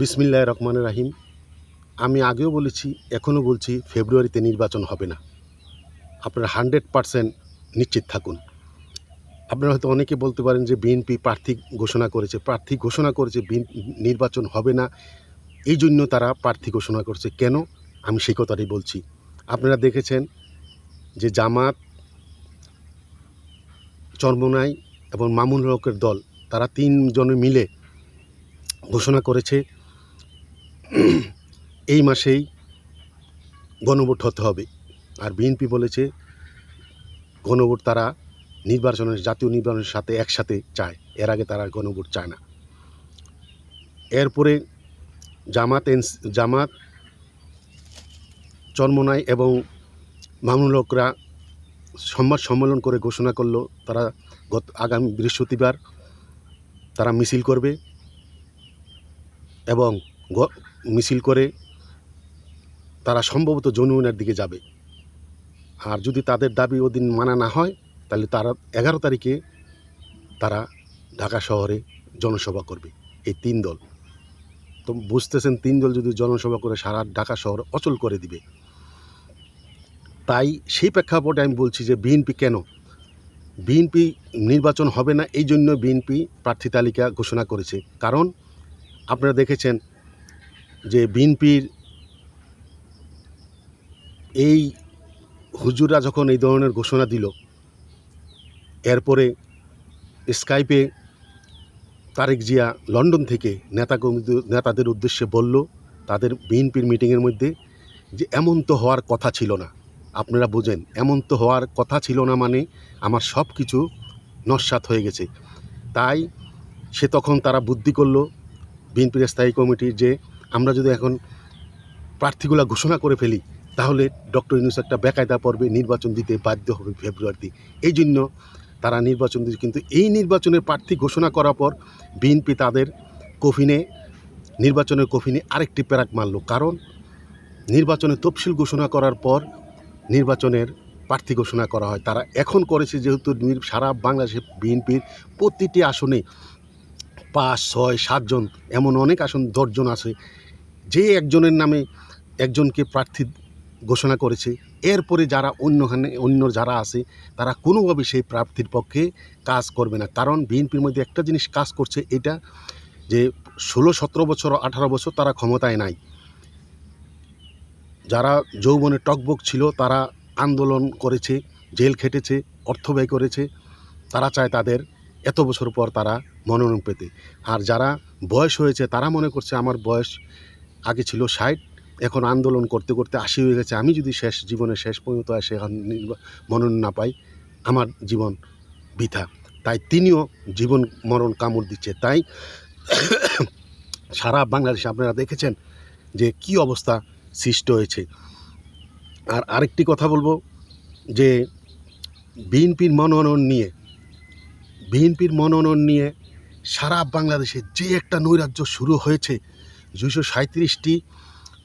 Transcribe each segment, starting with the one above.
বিসমিল্লাহ রহমান রাহিম। আমি আগেও বলেছি, এখনও বলছি, ফেব্রুয়ারিতে নির্বাচন হবে না। আপনারা হান্ড্রেড পারসেন্ট নিশ্চিত থাকুন। আপনারা হয়তো অনেকে বলতে পারেন যে বিএনপি প্রার্থী ঘোষণা করেছে। প্রার্থী ঘোষণা করেছে নির্বাচন হবে না। এই জন্য তারা প্রার্থী ঘোষণা করছে। কেন? আমি সেই কথাটাই বলছি। আপনারা দেখেছেন যে জামাত চর্মনাই এবং মামুন হকের দল, তারা তিনজনে মিলে ঘোষণা করেছে এই মাসেই গণভোট হতে হবে। আর বিএনপি বলেছে, গণভোট তারা নির্বাচনের, জাতীয় নির্বাচনের সাথে একসাথে চায়। এর আগে তারা গণভোট চায় না। এরপরে জামাত জামাত চন্মনাই এবং মামুনুল হকরা সম্মেলন করে ঘোষণা করল, তারা গত আগামী বৃহস্পতিবার তারা মিছিল করবে এবং মিছিল করে তারা সম্ভবত যমুনার দিকে যাবে। আর যদি তাদের দাবি ওদিন মানা না হয়, তাহলে তারা এগারো তারিখে তারা ঢাকা শহরে জনসভা করবে, এই তিন দল। তো বুঝতেছেন, তিন দল যদি জনসভা করে সারা ঢাকা শহর অচল করে দিবে। তাই সেই প্রেক্ষাপটে আমি বলছি যে বিএনপি কেন? বিএনপি নির্বাচন হবে না, এই জন্য বিএনপি প্রার্থী তালিকা ঘোষণা করেছে। কারণ আপনারা দেখেছেন যে বিএনপির এই হুজুরা যখন এই ধরনের ঘোষণা দিল, এরপরে স্কাইপে তারেক জিয়া লন্ডন থেকে নেতা নেতাদের উদ্দেশ্যে বলল, তাদের বিএনপির মিটিংয়ের মধ্যে যে এমন তো হওয়ার কথা ছিল না। আপনারা বোঝেন, এমন তো হওয়ার কথা ছিল না মানে আমার সব কিছু নস্বাত হয়ে গেছে। তাই সে তখন তারা বুদ্ধি করল, বিএনপির স্থায়ী কমিটির যে আমরা যদি এখন প্রার্থীগুলা ঘোষণা করে ফেলি, তাহলে ডক্টর ইউনুস একটা বেকায়দা পর্বে নির্বাচন দিতে বাধ্য হবে ফেব্রুয়ারিতে। এই জন্য তারা নির্বাচন দিচ্ছে কিন্তু এই নির্বাচনের প্রার্থী ঘোষণা করার পর বিএনপি তাদের কফিনে, নির্বাচনের কফিনে আরেকটি প্যারাক মারল। কারণ নির্বাচনের তফসিল ঘোষণা করার পর নির্বাচনের প্রার্থী ঘোষণা করা হয়। তারা এখন করেছে যেহেতু সারা বাংলাদেশে বিএনপির প্রতিটি আসনে পাঁচ, ছয়, সাতজন, এমন অনেক আসন, দশজন আছে। যে একজনের নামে একজনকে প্রার্থী ঘোষণা করেছে, এরপরে যারা অন্যখানে, অন্য যারা আছে, তারা কোনোভাবে সেই প্রার্থীর পক্ষে কাজ করবে না। কারণ বিএনপির মধ্যে একটা জিনিস কাজ করছে, এটা যে ষোলো, সতেরো বছর, আঠারো বছর তারা ক্ষমতায় নাই। যারা যৌবনে টকবক ছিল, তারা আন্দোলন করেছে, জেল খেটেছে, অর্থ ব্যয় করেছে, তারা চায় তাদের এত বছর পর তারা মনোনয়ন পেতে। আর যারা বয়স হয়েছে, তারা মনে করছে আমার বয়স আগে ছিল ষাট, এখন আন্দোলন করতে করতে আশি হয়ে গেছে। আমি যদি শেষ, জীবনের শেষ পর্যন্ত এসে মনোনয়ন না পাই, আমার জীবন বৃথা। তাই তিনিও জীবন মরণ কামড় দিচ্ছে। তাই সারা বাংলাদেশে আপনারা দেখেছেন যে কি অবস্থা সৃষ্টি হয়েছে। আর আরেকটি কথা বলব যে বিএনপির মনোনয়ন নিয়ে, বিএনপির মনোনয়ন নিয়ে সারা বাংলাদেশে যে একটা নৈরাজ্য শুরু হয়েছে দুইশো সাঁত্রিশটি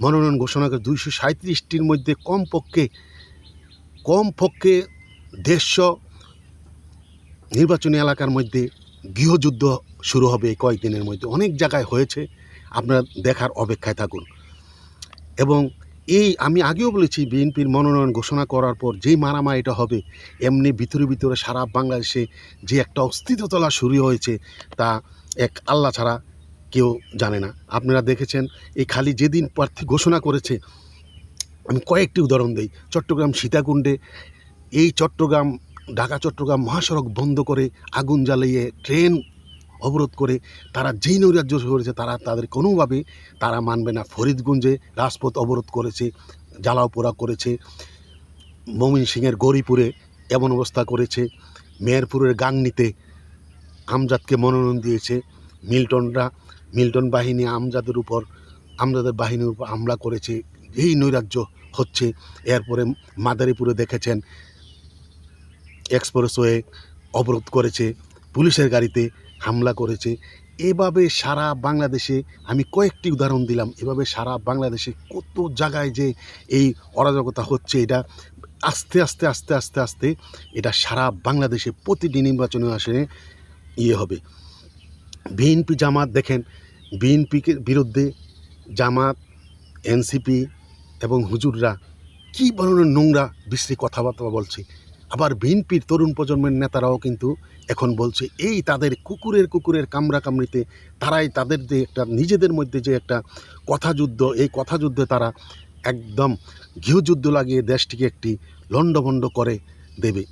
মনোনয়ন ঘোষণা করে দুইশো সাঁত্রিশটির মধ্যে কমপক্ষে কমপক্ষে দেড়শো নির্বাচনী এলাকার মধ্যে গৃহযুদ্ধ শুরু হবে এই কয়েকদিনের মধ্যে। অনেক জায়গায় হয়েছে, আপনারা দেখার অপেক্ষায় থাকুন। এবং এই আমি আগেও বলেছি, বিএনপির মনোনয়ন ঘোষণা করার পর যেই মারামারিটা হবে, এমনি ভিতরে ভিতরে সারা বাংলাদেশে যে একটা অস্তিত্বতলা শুরু হয়েছে, তা এক আল্লাহ ছাড়া কেউ জানে না। আপনারা দেখেছেন, এই খালি যেদিন প্রার্থী ঘোষণা করেছে, আমি কয়েকটি উদাহরণ দিই। চট্টগ্রাম সীতাকুণ্ডে, এই চট্টগ্রাম, ঢাকা, চট্টগ্রাম মহাসড়ক বন্ধ করে আগুন জ্বালিয়ে ট্রেন অবরোধ করে, তারা যেই নৈরাজ্য করেছে তারা তাদের কোনোভাবে, তারা মানবে না। ফরিদগঞ্জে রাজপথ অবরোধ করেছে, জ্বালাও পোড়া করেছে, মমিন সিংয়ের গৌরীপুরে এমন অবস্থা করেছে, মেহেরপুরের গাংনিতে আমজাদকে মনোনয়ন দিয়েছে, মিল্টনরা মিল্টন বাহিনী আমজাদের উপর, আমজাদের বাহিনীর উপর হামলা করেছে, এই নৈরাজ্য হচ্ছে। এরপরে মাদারীপুরে দেখেছেন, এক্সপ্রেসওয়ে অবরোধ করেছে, পুলিশের গাড়িতে হামলা করেছে। এভাবে সারা বাংলাদেশে আমি কয়েকটি উদাহরণ দিলাম, এভাবে সারা বাংলাদেশে কত জায়গায় যে এই অরাজকতা হচ্ছে, এটা আস্তে আস্তে আস্তে আস্তে আস্তে, এটা সারা বাংলাদেশে প্রতিটি নির্বাচনে আসে ইয়ে হবে। বিএনপি জামাত দেখেন বিএনপিকে বিরুদ্ধে জামাত, এনসিপি এবং হুজুররা কী ধরনের নোংরা, বিশ্রী কথাবার্তা বলছে। আবার বিএনপির তরুণ প্রজন্মের নেতারাও কিন্তু এখন বলছে, এই তাদের কুকুরের কুকুরের কামড়া কামড়িতে তারাই তাদের যে একটা, নিজেদের মধ্যে যে একটা কথা যুদ্ধ, এই কথা যুদ্ধে তারা একদম গৃহযুদ্ধ লাগিয়ে দেশটিকে একটি লণ্ডভণ্ড করে দেবে।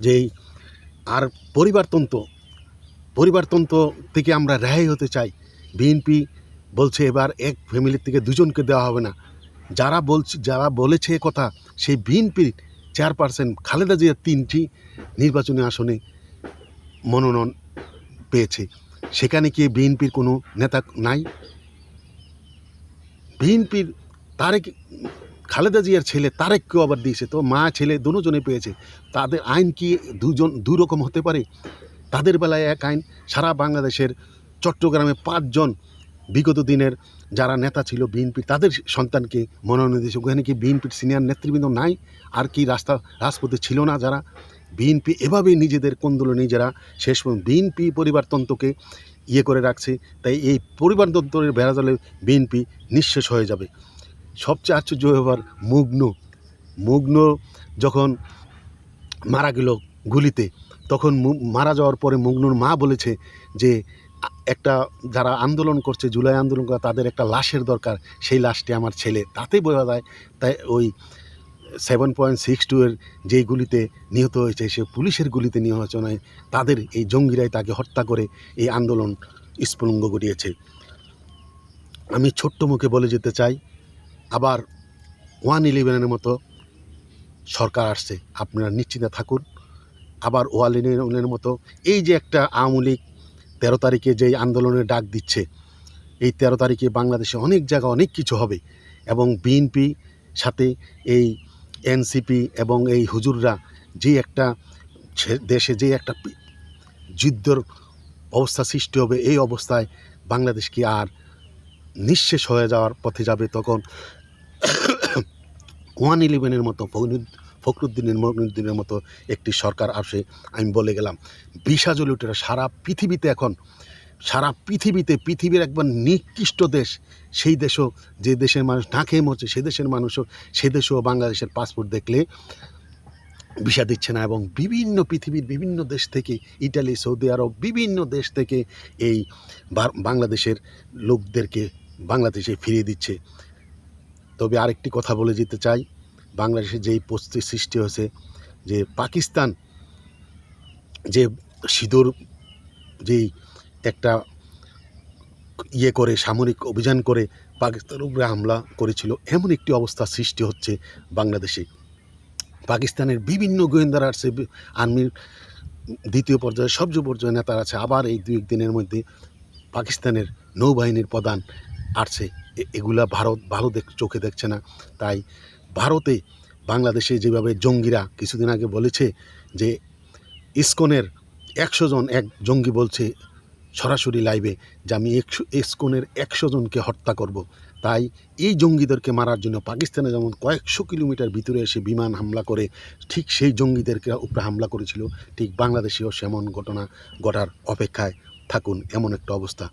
যেই আর পরিবারতন্ত্র পরিবারতন্ত্র থেকে আমরা রেহাই হতে চাই। বিএনপি বলছে এবার এক ফ্যামিলির থেকে দুজনকে দেওয়া হবে না। যারা বলছে, যারা বলেছে কথা, সেই বিএনপির চেয়ারপারসন খালেদা জিয়া তিনটি নির্বাচনী আসনে মনোনয়ন পেয়েছে। সেখানে কি বিএনপির কোনো নেতা নাই? বিএনপির তারেক, খালেদা জিয়ার ছেলে তারেককেও আবার দিয়েছে। তো মা, ছেলে দুজনে পেয়েছে। তাদের আইন কি দুজন দুই রকম হতে পারে? তাদের বেলায় এক আইন সারা বাংলাদেশের চট্টগ্রামে পাঁচজন বিগত দিনের যারা নেতা ছিল বিএনপি তাদের সন্তানকে মনোনয়ন দিয়েছে ওখানে কি বিএনপির সিনিয়র নেতৃবৃন্দ নাই? আর কি রাস্তা, রাজপথে ছিল না যারা? বিএনপি এভাবেই নিজেদের কোন্দলে নিজেরা শেষ পর্যন্ত বিএনপি পরিবারতন্ত্রকে ইয়ে করে রাখছে, তাই এই পরিবারতন্ত্রের বেড়াজলে বিএনপি নিঃশেষ হয়ে যাবে। সবচেয়ে আশ্চর্য এবার মুগ্ন। মুগ্ন যখন মারা গেল গুলিতে তখন মারা যাওয়ার পরে মুগ্নর মা বলেছে যে, একটা যারা আন্দোলন করছে, জুলাই আন্দোলন করে, তাদের একটা লাশের দরকার। সেই লাশটি আমার ছেলে। তাতে বোঝা যায়, তাই ওই সেভেন পয়েন্ট সিক্স টু এর যেই গুলিতে নিহত হয়েছে, সে পুলিশের গুলিতে নিহত নয়, তাদের এই জঙ্গিরাই তাকে হত্যা করে এই আন্দোলন স্ফুলঙ্গ ঘটিয়েছে। আমি ছোট্ট মুখে বলে যেতে চাই, আবার ওয়ান ইলেভেনের মতো সরকার আসছে। আপনারা নিশ্চিন্তে থাকুন। আবার ওয়ান ইলেভেনের মতো। এই যে একটা আওয়ামী লীগ তেরো তারিখে যেই আন্দোলনের ডাক দিচ্ছে, এই তেরো তারিখে বাংলাদেশে অনেক জায়গা অনেক কিছু হবে এবং বিএনপি সাথে এই এনসিপি এবং এই হুজুররা যে একটা দেশে যে একটা যুদ্ধর অবস্থা সৃষ্টি হবে, এই অবস্থায় বাংলাদেশ কি আর নিঃশেষ হয়ে যাওয়ার পথে যাবে তখন ওয়ান ইলেভেনের মতো ফখরুদ্দিনের মকরুদ্দিনের মতো একটি সরকার আসে, আমি বলে গেলাম। বিশা জ্বলে উঠে সারা পৃথিবীতে এখন, সারা পৃথিবীতে পৃথিবীর একবার নিকৃষ্ট দেশ, সেই দেশও, যে দেশের মানুষ না খেয়ে মরছে, সে দেশের মানুষও, সে দেশেও বাংলাদেশের পাসপোর্ট দেখলে ভিসা দিচ্ছে না। এবং বিভিন্ন পৃথিবীর বিভিন্ন দেশ থেকে, ইটালি, সৌদি আরব, বিভিন্ন দেশ থেকে এই বাংলাদেশের লোকদেরকে বাংলাদেশে ফিরিয়ে দিচ্ছে। তবে আরেকটি কথা বলে যেতে চাই বাংলাদেশে যেই পরিস্থিতি সৃষ্টি হয়েছে, যে পাকিস্তান যে সিঁদুর যেই একটা ইয়ে করে, সামরিক অভিযান করে পাকিস্তানের উপরে হামলা করেছিল, এমন একটি অবস্থা সৃষ্টি হচ্ছে বাংলাদেশে। পাকিস্তানের বিভিন্ন গোয়েন্দারা আছে, আর্মির দ্বিতীয় পর্যায়ে, সবচেয়ে পর্যায়ে নেতারা আছে, আবার এই দুই একদিনের মধ্যে পাকিস্তানের নৌবাহিনীর প্রধান আসছে। এগুলা ভারত ভালো দেখ, চোখে দেখছে না। তাই ভারতে বাংলাদেশে যেভাবে জঙ্গিরা কিছুদিন আগে বলেছে যে ইসকনের একশো জন এক জঙ্গি বলছে সরাসরি লাইভে যে আমি একশো ইসকনের একশো জনকে হত্যা করব। তাই এই জঙ্গিদেরকে মারার জন্য পাকিস্তানে যেমন কয়েকশো কিলোমিটার ভিতরে এসে বিমান হামলা করে, ঠিক সেই জঙ্গিদেরকে উপরে হামলা করেছিল, ঠিক বাংলাদেশেও সেমন ঘটনা ঘটার অপেক্ষায় থাকুন, এমন একটা অবস্থা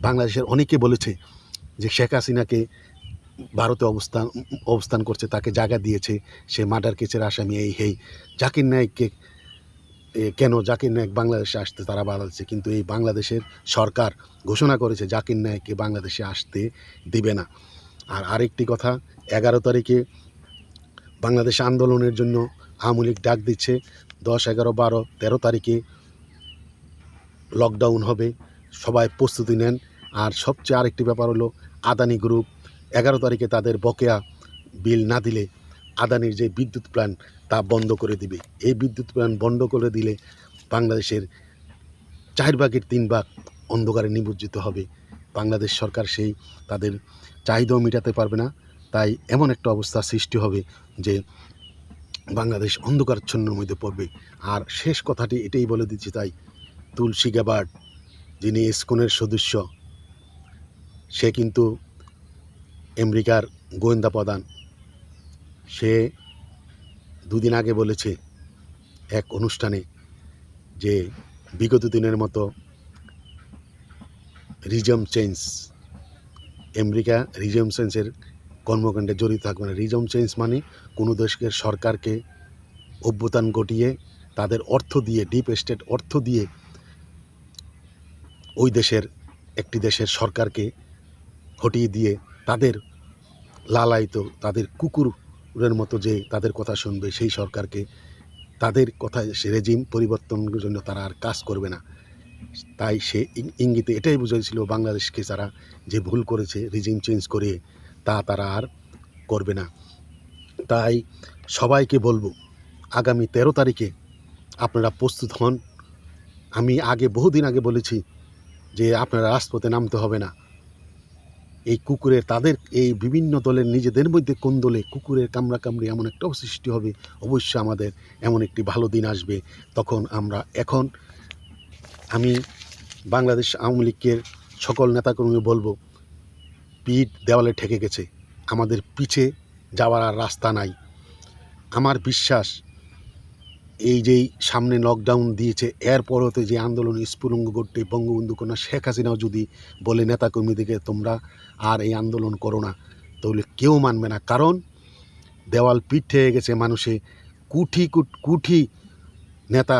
বাংলাদেশের অনেকে বলেছে যে শেখ হাসিনাকে ভারতে অবস্থান অবস্থান করছে, তাকে জায়গা দিয়েছে, সে মার্ডার কেসের আসামি এই, হেই। জাকির নায়েককে কেন জাকির নায়ক বাংলাদেশে আসতে তারা বাড়াচ্ছে কিন্তু এই বাংলাদেশের সরকার ঘোষণা করেছে জাকির নায়েককে বাংলাদেশে আসতে দিবে না। আর আরেকটি কথা, এগারো তারিখে বাংলাদেশ আন্দোলনের জন্য আওয়ামী লীগ ডাক দিচ্ছে, দশ, এগারো, বারো, তেরো তারিখে লকডাউন হবে, সবাই প্রস্তুতি নেন। আর সবচেয়ে আরেকটি ব্যাপার হলো, আদানি গ্রুপ এগারো তারিখে তাদের বকেয়া বিল না দিলে আদানির যে বিদ্যুৎ প্ল্যান তা বন্ধ করে দিবে। এই বিদ্যুৎ প্ল্যান বন্ধ করে দিলে বাংলাদেশের চার ভাগের তিন ভাগ অন্ধকারে নিমজ্জিত হবে। বাংলাদেশ সরকার সেই তাদের চাহিদাও মেটাতে পারবে না। তাই এমন একটা অবস্থা সৃষ্টি হবে যে বাংলাদেশ অন্ধকারচ্ছন্নের মধ্যে পড়বে। আর শেষ কথাটি এটাই বলে দিচ্ছি তাই, তুলসী গ্যাবার্ড যিনি ইসকনের সদস্য, সে কিন্তু আমেরিকার গোয়েন্দা প্রধান। সে দুদিন আগে বলেছে এক অনুষ্ঠানে যে বিগত দিনের মতো রিজম চেঞ্জ, আমেরিকা রিজম চেঞ্জের কর্মকাণ্ডে জড়িত থাকবে না। রিজম চেঞ্জ মানে কোনো দেশকে, সরকারকে অভ্যুত্থান ঘটিয়ে তাদের অর্থ দিয়ে ডিপ স্টেট অর্থ দিয়ে ওই দেশের, একটি দেশের সরকারকে হটিয়ে দিয়ে তাদের লালায়িত, তাদের কুকুরের মতো যে তাদের কথা শুনবে সেই সরকারকে, তাদের কথা সে রেজিম পরিবর্তনের জন্য তারা আর কাজ করবে না। তাই সে ইঙ্গিতে এটাই বুঝাইছিল বাংলাদেশকে যারা যে ভুল করেছে, রিজিম চেঞ্জ করে, তা তারা আর করবে না। তাই সবাইকে বলব, আগামী তেরো তারিখে আপনারা প্রস্তুত হন। আমি আগে বহুদিন আগে বলেছি যে আপনারা রাজপথে নামতে হবে না। এই কুকুরের তাদের এই বিভিন্ন দলের নিজেদের মধ্যে কোন দলে কুকুরের কামড়া কামড়ি এমন একটা সৃষ্টি হবে, অবশ্যই আমাদের এমন একটি ভালো দিন আসবে। তখন আমরা এখন আমি বাংলাদেশ আওয়ামী লীগের সকল নেতাকর্মী বলব, পিঠ দেওয়ালে ঠেকে গেছে। আমাদের পিছে যাওয়ার আর রাস্তা নাই। আমার বিশ্বাস এই যেই সামনে লকডাউন দিয়েছে এরপরতে যে আন্দোলন স্ফুরঙ্গ ঘটে বঙ্গবন্ধু কন্যা শেখ হাসিনাও যদি বলে, নেতাকর্মীদেরকে তোমরা আর এই আন্দোলন করো না, তাহলে কেউ মানবে না। কারণ দেওয়াল পিঠ ঠেকে গেছে মানুষে কুঠি কুঠি নেতা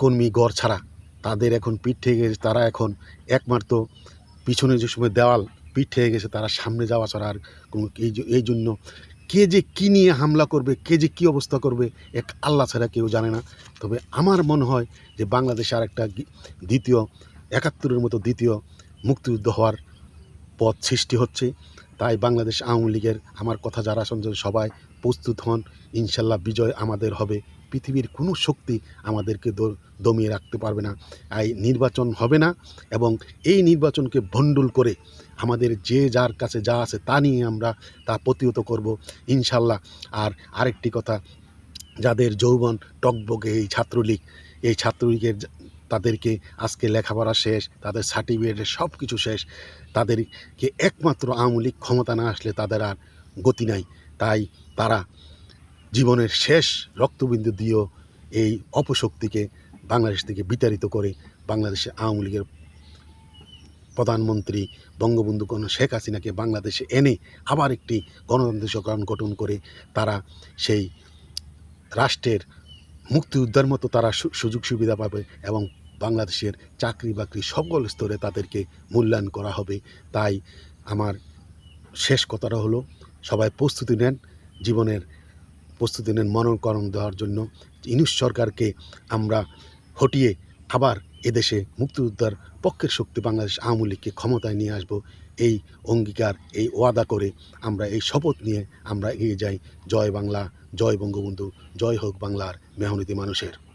কর্মী গড় ছাড়া। তাদের এখন পিঠ ঠেকে গেছে, তারা এখন একমাত্র পিছনে যে সময় দেওয়াল পিঠ ঠেকে গেছে, তারা সামনে যাওয়া ছাড়া আর কোনো এই জন্য কে যে কী নিয়ে হামলা করবে, কে যে কী অবস্থা করবে, এক আল্লাহ ছাড়া কেউ জানে না। তবে আমার মনে হয় যে বাংলাদেশে আর একটা দ্বিতীয়, একাত্তরের মতো দ্বিতীয় মুক্তিযুদ্ধ হওয়ার পথ সৃষ্টি হচ্ছে। তাই বাংলাদেশ আওয়ামী লীগের আমার কথা যারা শুনছেন সবাই প্রস্তুত হন। ইনশাল্লাহ বিজয় আমাদের হবে। পৃথিবীর কোনো শক্তি আমাদেরকে দমিয়ে রাখতে পারবে না। এই নির্বাচন হবে না এবং এই নির্বাচনকে ভণ্ডুল করে আমাদের যে যার কাছে যা আছে তা নিয়ে আমরা তা প্রতিহত করব, ইনশাল্লাহ। আর আরেকটি কথা, যাদের যৌবন টকবকে এই ছাত্রলীগ, এই ছাত্রলীগের তাদেরকে আজকে লেখাপড়া শেষ, তাদের সার্টিফিকেটের সব কিছু শেষ, তাদেরকে একমাত্র আওয়ামী লীগ ক্ষমতা না আসলে তাদের আর গতি নাই। তাই তারা জীবনের শেষ রক্তবিন্দু দিয়েও এই অপশক্তিকে বাংলাদেশ থেকে বিতাড়িত করে বাংলাদেশে আওয়ামী লীগের প্রধানমন্ত্রী বঙ্গবন্ধু কোন শেখ হাসিনাকে বাংলাদেশে এনে আবার একটি গণতান্ত্রিক সরকার গঠন করে তারা সেই রাষ্ট্রের মুক্তিযোদ্ধার মতো তারা সুযোগ সুবিধা পাবে এবং বাংলাদেশের চাকরি বাকরি সকল স্তরে তাদেরকে মূল্যায়ন করা হবে। তাই আমার শেষ কথাটা হলো, সবাই প্রস্তুতি নেন, জীবনের প্রস্তুতি নেন মনোকরণ দেওয়ার জন্য। ইনুস সরকারকে আমরা হটিয়ে আবার এদেশে মুক্তিযোদ্ধার পক্ষের শক্তি বাংলাদেশ আওয়ামী লীগকে ক্ষমতায় নিয়ে আসব, এই অঙ্গীকার, এই ওয়াদা করে আমরা এই শপথ নিয়ে আমরা এগিয়ে যাই। জয় বাংলা, জয় বঙ্গবন্ধু, জয় হোক বাংলার মেহনতি মানুষের।